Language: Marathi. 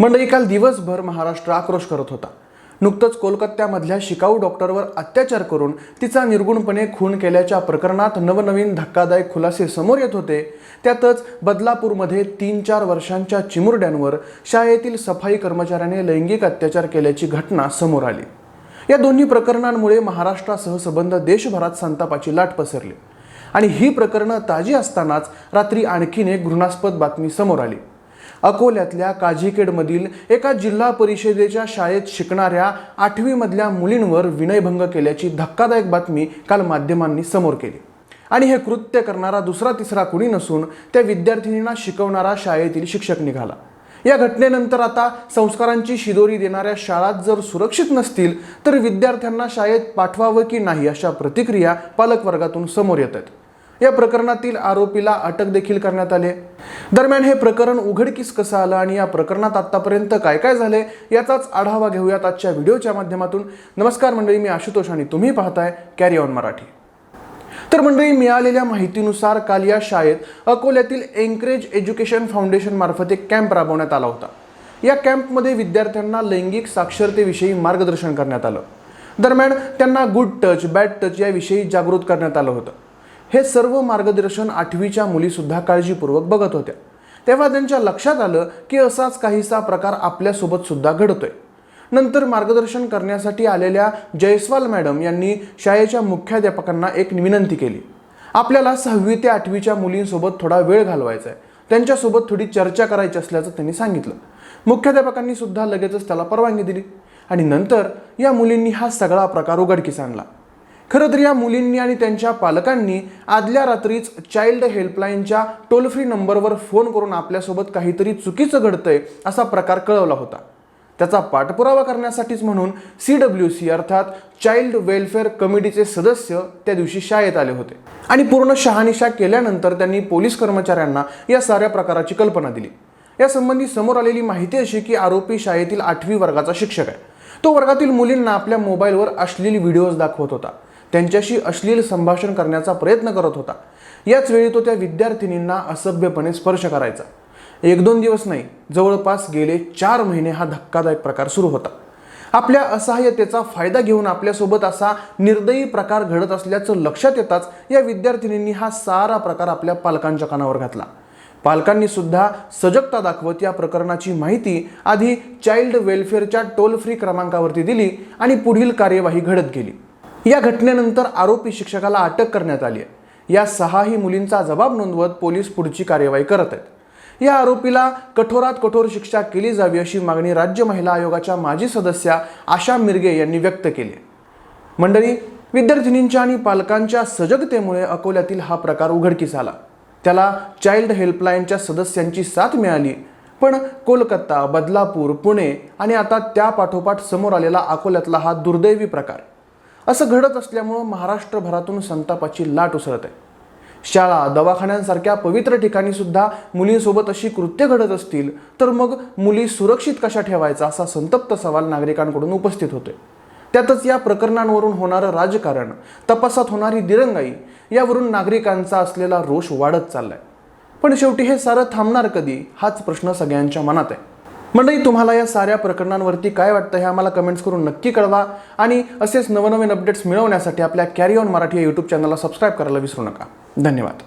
मंडळी काल दिवसभर महाराष्ट्र आक्रोश करत होता. नुकतंच कोलकात्यामधल्या शिकाऊ डॉक्टरवर अत्याचार करून तिचा निर्गुणपणे खून केल्याच्या प्रकरणात नवनवीन धक्कादायक खुलासे समोर येत होते. त्यातच बदलापूरमध्ये तीन चार वर्षांच्या चिमुरड्यांवर शाळेतील सफाई कर्मचाऱ्याने लैंगिक अत्याचार केल्याची घटना समोर आली. या दोन्ही प्रकरणांमुळे महाराष्ट्रासह संबंध देशभरात संतापाची लाट पसरली. आणि ही प्रकरणं ताजी असतानाच रात्री आणखीन एक घृणास्पद बातमी समोर आली. अकोल्यातल्या काजीकेडमधील एका जिल्हा परिषदेच्या शाळेत शिकणाऱ्या आठवीमधल्या मुलींवर विनयभंग केल्याची धक्कादायक बातमी काल माध्यमांनी समोर केली. आणि हे कृत्य करणारा दुसरा तिसरा कुणी नसून त्या विद्यार्थिनींना शिकवणारा शाळेतील शिक्षक निघाला. या घटनेनंतर आता संस्कारांची शिदोरी देणाऱ्या शाळात जर सुरक्षित नसतील तर विद्यार्थ्यांना शाळेत पाठवावं की नाही अशा प्रतिक्रिया पालकवर्गातून समोर येत आहेत. या प्रकरणातील आरोपीला अटक देखील करण्यात आली दरम्यान हे प्रकरण उघडकीस कसं आलं आणि या प्रकरणात आतापर्यंत काय काय झाले याचाच आढावा घेऊयात आजच्या व्हिडिओच्या माध्यमातून. नमस्कार मंडळी मी आशुतोष आणि तुम्ही पाहताय कॅरी ऑन मराठी. तर मंडळी मिळालेल्या माहितीनुसार काल या शाळेत अकोल्यातील एन्करेज एज्युकेशन फाउंडेशन मार्फत एक कॅम्प राबवण्यात आला होता. या कॅम्पमध्ये विद्यार्थ्यांना लैंगिक साक्षरतेविषयी मार्गदर्शन करण्यात आलं. दरम्यान त्यांना गुड टच बॅड टच याविषयी जागृत करण्यात आलं होतं. हे सर्व मार्गदर्शन आठवीच्या मुलीसुद्धा काळजीपूर्वक बघत होत्या. तेव्हा त्यांच्या लक्षात आलं की असाच काहीसा प्रकार आपल्यासोबत सुद्धा घडतोय. नंतर मार्गदर्शन करण्यासाठी आलेल्या जयस्वाल मॅडम यांनी शाळेच्या मुख्याध्यापकांना एक विनंती केली. आपल्याला सहावी ते आठवीच्या मुलींसोबत थोडा वेळ घालवायचा आहे त्यांच्यासोबत थोडी चर्चा करायची असल्याचं त्यांनी सांगितलं. मुख्याध्यापकांनी सुद्धा लगेचच त्याला परवानगी दिली. आणि नंतर या मुलींनी हा सगळा प्रकार उघडकीस आणला. खरं तर या मुलींनी आणि त्यांच्या पालकांनी आदल्या रात्रीच चाइल्ड हेल्पलाईनच्या टोल फ्री नंबरवर फोन करून आपल्यासोबत काहीतरी चुकीचं घडतंय असा प्रकार कळवला होता. त्याचा पाठपुरावा करण्यासाठीच म्हणून सी डब्ल्यू सी अर्थात चाइल्ड वेलफेअर कमिटीचे सदस्य त्या दिवशी शाळेत आले होते. आणि पूर्ण शहानिशा केल्यानंतर त्यांनी पोलीस कर्मचाऱ्यांना या साऱ्या प्रकाराची कल्पना दिली. यासंबंधी समोर आलेली माहिती अशी की आरोपी शाळेतील आठवी वर्गाचा शिक्षक आहे. तो वर्गातील मुलींना आपल्या मोबाईलवर असलेली व्हिडिओज दाखवत होता. त्यांच्याशी अश्लील संभाषण करण्याचा प्रयत्न करत होता. याच वेळी तो त्या विद्यार्थिनींना असभ्यपणे स्पर्श करायचा. एक दोन दिवस नाही जवळपास गेले चार महिने हा धक्कादायक प्रकार सुरू होता. आपल्या असहाय्यतेचा फायदा घेऊन आपल्यासोबत असा निर्दयी प्रकार घडत असल्याचं लक्षात येताच या विद्यार्थिनींनी हा सारा प्रकार आपल्या पालकांच्या कानावर घातला. पालकांनी सुद्धा सजगता दाखवत या प्रकरणाची माहिती आधी चाइल्ड वेलफेअरच्या टोल फ्री क्रमांकावरती दिली आणि पुढील कार्यवाही घडत गेली. या घटनेनंतर आरोपी शिक्षकाला अटक करण्यात आली आहे. या सहाही मुलींचा जबाब नोंदवत पोलीस पुढची कार्यवाही करत आहेत. या आरोपीला कठोरात कठोर शिक्षा केली जावी अशी मागणी राज्य महिला आयोगाच्या माजी सदस्या आशा मिरगे यांनी व्यक्त केली मंडळी विद्यार्थिनींच्या आणि पालकांच्या सजगतेमुळे अकोल्यातील हा प्रकार उघडकीस आला. त्याला चाइल्ड हेल्पलाईनच्या सदस्यांची साथ मिळाली पण कोलकाता बदलापूर पुणे आणि आता त्या पाठोपाठ समोर आलेला अकोल्यातला हा दुर्दैवी प्रकार. असं घडत असल्यामुळं महाराष्ट्रभरातून संतापाची लाट उसळत आहे. शाळा दवाखान्यांसारख्या पवित्र ठिकाणी सुद्धा मुलींसोबत अशी कृत्य घडत असतील तर मग मुली सुरक्षित कशा ठेवायचा असा संतप्त सवाल नागरिकांकडून उपस्थित होतोय त्यातच या प्रकरणांवरून होणारं राजकारण तपासात होणारी दिरंगाई यावरून नागरिकांचा असलेला रोष वाढत चाललाय. पण शेवटी हे सारं थांबणार कधी हाच प्रश्न सगळ्यांच्या मनात आहे. मंडळी तुम्हाला या साऱ्या प्रकरणांवरती काय वाटतं हे आम्हाला कमेंट्स करून नक्की कळवा. आणि असेच नवनवीन अपडेट्स मिळवण्यासाठी आपल्या कॅरी ऑन मराठी या यूट्यूब चॅनलला सबस्क्राईब करायला विसरू नका. धन्यवाद.